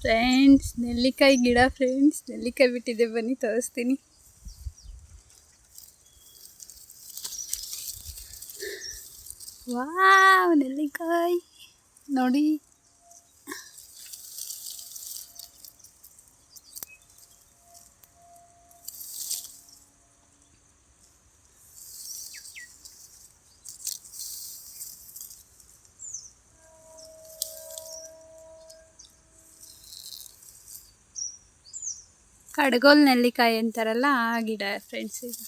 Friends ನೆಲ್ಲಿಕಾಯಿ ಗಿಡ friends ನೆಲ್ಲಿಕಾಯಿ ಬಿಟ್ಟಿದೆ ಬನ್ನಿ ತೋರಿಸ್ತೀನಿ. ವಾವ್ ನೆಲ್ಲಿಕಾಯಿ. ನೋಡಿ. ಕಡ್ಗೋಲ್ ನೆಲ್ಲಿಕಾಯಿ ಅಂತಾರಲ್ಲ ಆ ಗಿಡ ಫ್ರೆಂಡ್ಸ್ ಇದು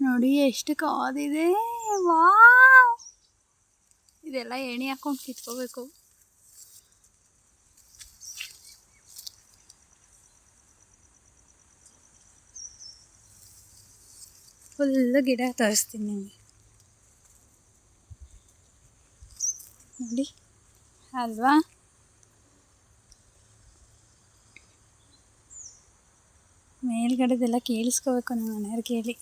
ನೋಡಿ ಎಷ್ಟು ಕಾದಿದೆ. ವಾ ಇದೆಲ್ಲ ಎಣ್ಣೆ ಹಾಕೊಂಡು ಕಿತ್ಕೋಬೇಕು. ಫುಲ್ಲು ಗಿಡ ತೋರಿಸ್ತೀನಿ ನಿಮಗೆ. ನೋಡಿ. ಅಲ್ವಾ? ಮೇಲ್ಗಡೆದೆಲ್ಲ ಕೇಳಿಸ್ಕೋಬೇಕು ನಮ್ಮ ಮನೆಯವ್ರು ಕೇಳಿ.